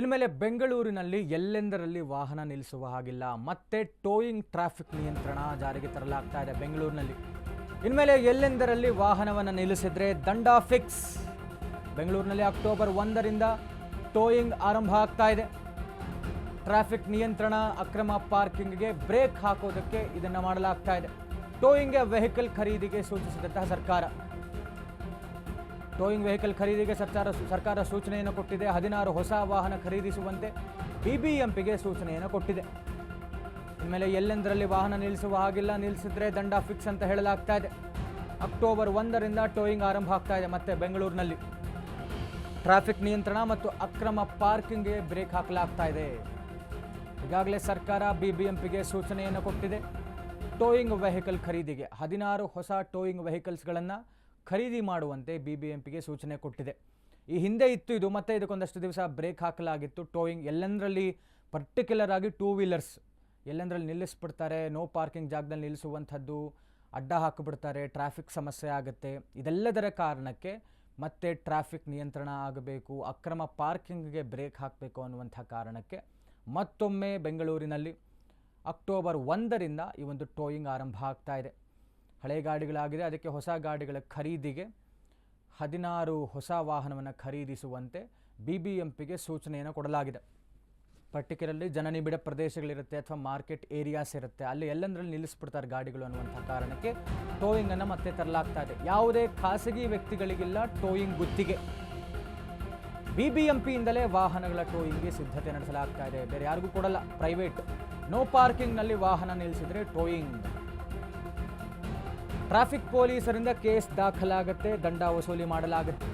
ಇನ್ಮೇಲೆ ಬೆಂಗಳೂರಿನಲ್ಲಿ ಎಲ್ಲೆಂದರಲ್ಲಿ ವಾಹನ ನಿಲ್ಲಿಸುವ ಹಾಗಿಲ್ಲ, ಮತ್ತೆ ಟೋಯಿಂಗ್ ಟ್ರಾಫಿಕ್ ನಿಯಂತ್ರಣ ಜಾರಿಗೆ ತರಲಾಗ್ತಾ ಇದೆ ಬೆಂಗಳೂರಿನಲ್ಲಿ. ಇನ್ಮೇಲೆ ಎಲ್ಲೆಂದರಲ್ಲಿ ವಾಹನವನ್ನು ನಿಲ್ಲಿಸಿದ್ರೆ ದಂಡ ಫಿಕ್ಸ್ ಬೆಂಗಳೂರಿನಲ್ಲಿ ಅಕ್ಟೋಬರ್ ಒಂದರಿಂದ ಟೋಯಿಂಗ್ ಆರಂಭ ಆಗ್ತಾ ಇದೆ. ಟ್ರಾಫಿಕ್ ನಿಯಂತ್ರಣ, ಅಕ್ರಮ ಪಾರ್ಕಿಂಗ್ಗೆ ಬ್ರೇಕ್ ಹಾಕೋದಕ್ಕೆ ಇದನ್ನು ಮಾಡಲಾಗ್ತಾ ಇದೆ. ಟೋಯಿಂಗ್ ವೆಹಿಕಲ್ ಖರೀದಿಗೆ ಸೂಚಿಸಿದಂತಹ ಸರ್ಕಾರ. ಟೋಯಿಂಗ್ ವೆಹಿಕಲ್ ಖರೀದಿಗೆ ಸರ್ಕಾರ ಸರ್ಕಾರ ಸೂಚನೆಯನ್ನು ಕೊಟ್ಟಿದೆ. ಹದಿನಾರು ಹೊಸ ವಾಹನ ಖರೀದಿಸುವಂತೆ ಬಿಬಿಎಂಪಿಗೆ ಸೂಚನೆಯನ್ನು ಕೊಟ್ಟಿದೆ. ಇನ್ಮೇಲೆ ಎಲ್ಲೆಂದರಲ್ಲಿ ವಾಹನ ನಿಲ್ಲಿಸುವ ಹಾಗಿಲ್ಲ, ನಿಲ್ಲಿಸಿದ್ರೆ ದಂಡ ಫಿಕ್ಸ್ ಅಂತ ಹೇಳಲಾಗ್ತಾ ಇದೆ. ಅಕ್ಟೋಬರ್ ಒಂದರಿಂದ ಟೋಯಿಂಗ್ ಆರಂಭ ಆಗ್ತಾ ಇದೆ ಮತ್ತೆ ಬೆಂಗಳೂರಿನಲ್ಲಿ. ಟ್ರಾಫಿಕ್ ನಿಯಂತ್ರಣ ಮತ್ತು ಅಕ್ರಮ ಪಾರ್ಕಿಂಗ್ಗೆ ಬ್ರೇಕ್ ಹಾಕಲಾಗ್ತಾ ಇದೆ. ಈಗಾಗಲೇ ಸರ್ಕಾರ ಬಿಬಿಎಂಪಿಗೆ ಸೂಚನೆಯನ್ನು ಕೊಟ್ಟಿದೆ. ಟೋಯಿಂಗ್ ವೆಹಿಕಲ್ ಖರೀದಿಗೆ ಹದಿನಾರು ಹೊಸ ಟೋಯಿಂಗ್ ವೆಹಿಕಲ್ಸ್ಗಳನ್ನು ಖರೀದಿ ಮಾಡುವಂತೆ ಬಿಬಿಎಂಪಿಗೆ ಸೂಚನೆ ಕೊಟ್ಟಿದೆ. ಈ ಹಿಂದೆ ಇತ್ತು ಇದು, ಮತ್ತೆ ಇದಕ್ಕೊಂದಷ್ಟು ದಿವಸ ಬ್ರೇಕ್ ಹಾಕಲಾಗಿತ್ತು. ಟೋಯಿಂಗ್ ಎಲ್ಲೆಂದರಲ್ಲಿ ಪರ್ಟಿಕ್ಯುಲರ್ ಆಗಿ ಟೂ ವೀಲರ್ಸ್ ಎಲ್ಲೆಂದರಲ್ಲಿ ನಿಲ್ಲಿಸ್ಬಿಡ್ತಾರೆ, ನೋ ಪಾರ್ಕಿಂಗ್ ಜಾಗದಲ್ಲಿ ನಿಲ್ಲಿಸುವಂಥದ್ದು, ಅಡ್ಡ ಹಾಕಿಬಿಡ್ತಾರೆ, ಟ್ರಾಫಿಕ್ ಸಮಸ್ಯೆ ಆಗುತ್ತೆ. ಇದೆಲ್ಲದರ ಕಾರಣಕ್ಕೆ ಮತ್ತೆ ಟ್ರಾಫಿಕ್ ನಿಯಂತ್ರಣ ಆಗಬೇಕು, ಅಕ್ರಮ ಪಾರ್ಕಿಂಗ್ಗೆ ಬ್ರೇಕ್ ಹಾಕಬೇಕು ಅನ್ನುವಂಥ ಕಾರಣಕ್ಕೆ ಮತ್ತೊಮ್ಮೆ ಬೆಂಗಳೂರಿನಲ್ಲಿ ಅಕ್ಟೋಬರ್ ಒಂದರಿಂದ ಈ ಒಂದು ಟೋಯಿಂಗ್ ಆರಂಭ ಆಗ್ತಾ ಹಳೆ ಗಾಡಿಗಳಾಗಿದೆ. ಅದಕ್ಕೆ ಹೊಸ ಗಾಡಿಗಳ ಖರೀದಿಗೆ ಹದಿನಾರು ಹೊಸ ವಾಹನವನ್ನು ಖರೀದಿಸುವಂತೆ ಬಿ ಬಿ ಎಂ ಪಿಗೆ ಸೂಚನೆಯನ್ನು ಕೊಡಲಾಗಿದೆ. ಪರ್ಟಿಕ್ಯುಲರ್ಲಿ ಜನನಿಬಿಡ ಪ್ರದೇಶಗಳಿರುತ್ತೆ ಅಥವಾ ಮಾರ್ಕೆಟ್ ಏರಿಯಾಸ್ ಇರುತ್ತೆ. ಅಲ್ಲಿ ಎಲ್ಲಂದ್ರಲ್ಲಿ ನಿಲ್ಲಿಸ್ಬಿಡ್ತಾರೆ ಗಾಡಿಗಳು ಅನ್ನುವಂಥ ಕಾರಣಕ್ಕೆ ಟೋಯಿಂಗನ್ನು ಮತ್ತೆ ತರಲಾಗ್ತಾ ಇದೆ. ಯಾವುದೇ ಖಾಸಗಿ ವ್ಯಕ್ತಿಗಳಿಗಿಲ್ಲ ಟೋಯಿಂಗ್ ಗುತ್ತಿಗೆ. ಬಿ ಬಿ ಎಂ ಪಿಯಿಂದಲೇ ವಾಹನಗಳ ಟೋಯಿಂಗ್ಗೆ ಸಿದ್ಧತೆ ನಡೆಸಲಾಗ್ತಾ ಇದೆ. ಬೇರೆ ಯಾರಿಗೂ ಕೊಡಲ್ಲ. ಪ್ರೈವೇಟ್. ನೋ ಪಾರ್ಕಿಂಗ್ನಲ್ಲಿ ವಾಹನ ನಿಲ್ಲಿಸಿದರೆ ಟೋಯಿಂಗ್. ಟ್ರಾಫಿಕ್ ಪೊಲೀಸರಿಂದ ಕೇಸ್ ದಾಖಲಾಗುತ್ತೆ, ದಂಡ ವಸೂಲಿ ಮಾಡಲಾಗುತ್ತೆ.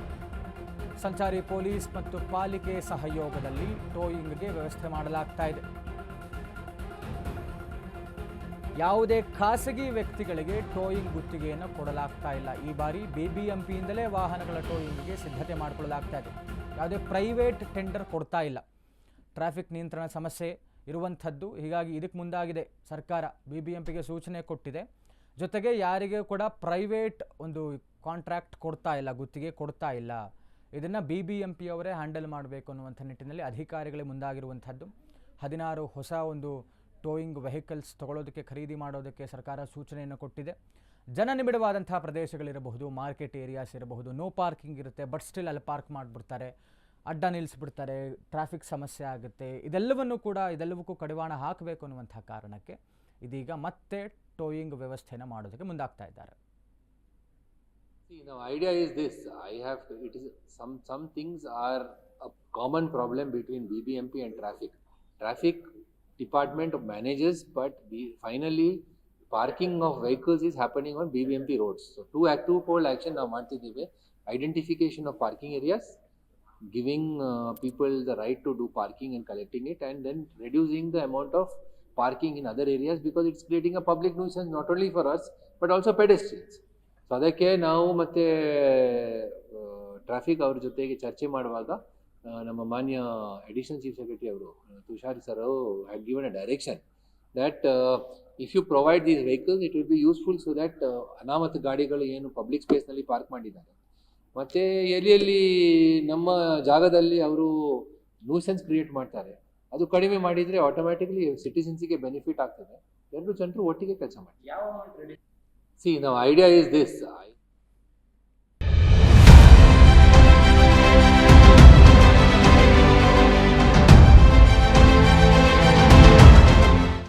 ಸಂಚಾರಿ ಪೊಲೀಸ್ ಮತ್ತು ಪಾಲಿಕೆ ಸಹಯೋಗದಲ್ಲಿ ಟೋಯಿಂಗ್ಗೆ ವ್ಯವಸ್ಥೆ ಮಾಡಲಾಗ್ತಾ ಇದೆ. ಯಾವುದೇ ಖಾಸಗಿ ವ್ಯಕ್ತಿಗಳಿಗೆ ಟೋಯಿಂಗ್ ಗುತ್ತಿಗೆಯನ್ನು ಕೊಡಲಾಗ್ತಾ ಇಲ್ಲ. ಈ ಬಾರಿ ಬಿಬಿಎಂಪಿಯಿಂದಲೇ ವಾಹನಗಳ ಟೋಯಿಂಗ್ಗೆ ಸಿದ್ಧತೆ ಮಾಡಿಕೊಳ್ಳಲಾಗ್ತಾ ಇದೆ. ಯಾವುದೇ ಪ್ರೈವೇಟ್ ಟೆಂಡರ್ ಕೊಡ್ತಾ ಇಲ್ಲ. ಟ್ರಾಫಿಕ್ ನಿಯಂತ್ರಣ ಸಮಸ್ಯೆ ಇರುವಂಥದ್ದು. ಹೀಗಾಗಿ ಇದಕ್ಕೆ ಮುಂದಾಗಿದೆ ಸರ್ಕಾರ. ಬಿ ಬಿ ಸೂಚನೆ ಕೊಟ್ಟಿದೆ. ಜೊತೆಗೆ ಯಾರಿಗೆ ಕೂಡ ಪ್ರೈವೇಟ್ ಒಂದು ಕಾಂಟ್ರಾಕ್ಟ್ ಕೊಡ್ತಾ ಇಲ್ಲ, ಗುತ್ತಿಗೆ ಕೊಡ್ತಾ ಇಲ್ಲ. ಇದನ್ನು ಬಿ ಬಿ ಎಂ ಪಿಯವರೇ ಹ್ಯಾಂಡಲ್ ಮಾಡಬೇಕು ಅನ್ನುವಂಥ ನಿಟ್ಟಿನಲ್ಲಿ ಅಧಿಕಾರಿಗಳೇ ಮುಂದಾಗಿರುವಂಥದ್ದು. ಹದಿನಾರು ಹೊಸ ಒಂದು ಟೋಯಿಂಗ್ ವೆಹಿಕಲ್ಸ್ ತಗೊಳ್ಳೋದಕ್ಕೆ, ಖರೀದಿ ಮಾಡೋದಕ್ಕೆ ಸರ್ಕಾರ ಸೂಚನೆಯನ್ನು ಕೊಟ್ಟಿದೆ. ಜನನಿಬಿಡವಾದಂತಹ ಪ್ರದೇಶಗಳಿರಬಹುದು ಮಾರ್ಕೆಟ್ ಏರಿಯಾಸ್ ಇರಬಹುದು ನೋ ಪಾರ್ಕಿಂಗ್ ಇರುತ್ತೆ ಬಟ್ ಸ್ಟಿಲ್ ಅಲ್ಲಿ ಪಾರ್ಕ್ ಮಾಡಿಬಿಡ್ತಾರೆ. ಅಡ್ಡ ನಿಲ್ಲಿಸ್ಬಿಡ್ತಾರೆ ಟ್ರಾಫಿಕ್ ಸಮಸ್ಯೆ ಆಗುತ್ತೆ. ಇದೆಲ್ಲವನ್ನು ಕೂಡ, ಇದೆಲ್ಲವಕ್ಕೂ ಕಡಿವಾಣ ಹಾಕಬೇಕು ಅನ್ನುವಂಥ ಕಾರಣಕ್ಕೆ ಇದೀಗ ಮತ್ತೆ ಟೋಯಿಂಗ್ ವ್ಯವಸ್ಥೆನ ಮಾಡೋದಕ್ಕೆ ಮುಂದಾಗ್ತಾ ಇದ್ದಾರೆ See, now idea is this, I have, it is, some, some things are a common problem between BBMP and traffic. Traffic department manages, but we, finally, parking of vehicles is happening on BBMP roads. So two act, two fold action ನಾವು ಮಾಡ್ತಿದ್ದೀವಿ, identification of parking areas, giving uh, people the right to do parking and collecting it, and then reducing the amount of parking in other areas because it's creating a public nuisance not only for us, but also pedestrians. So ಅದಕ್ಕೆ ನಾವು ಮತ್ತೆ traffic ಅವ್ರ ಜೊತೆಗೆ ಚರ್ಚೆ ಮಾಡುವಾಗ ನಮ್ಮ ಮಾನ್ಯ additional chief secretary ಅವರು Tushar sir have given a direction that if you provide these vehicles it will be useful so that ಅನಾಮತ ಗಾಡಿಗಳು ಏನು ಪಬ್ಲಿಕ್ ಸ್ಪೇಸ್ನಲ್ಲಿ ಪಾರ್ಕ್ ಮಾಡಿದ್ದಾರೆ ಮತ್ತು ಎಲ್ಲಿ ಎಲ್ಲಿ ನಮ್ಮ ಜಾಗದಲ್ಲಿ ಅವರು ನ್ಯೂಸೆನ್ಸ್ ಕ್ರಿಯೇಟ್ ಮಾಡ್ತಾರೆ ಅದು ಕಡಿಮೆ ಮಾಡಿದರೆ ಆಟೋಮ್ಯಾಟಿಕ್ಲಿ ಸಿಟಿಸನ್ಸಿಗೆ ಬೆನಿಫಿಟ್ ಆಗ್ತದೆ. ಎರಡು ಜನರು ಒಟ್ಟಿಗೆ ಕೆಲಸ ಮಾಡಿ ಸಿ ನಾವು ಐಡಿಯಾ ಇಸ್ ದಿಸ್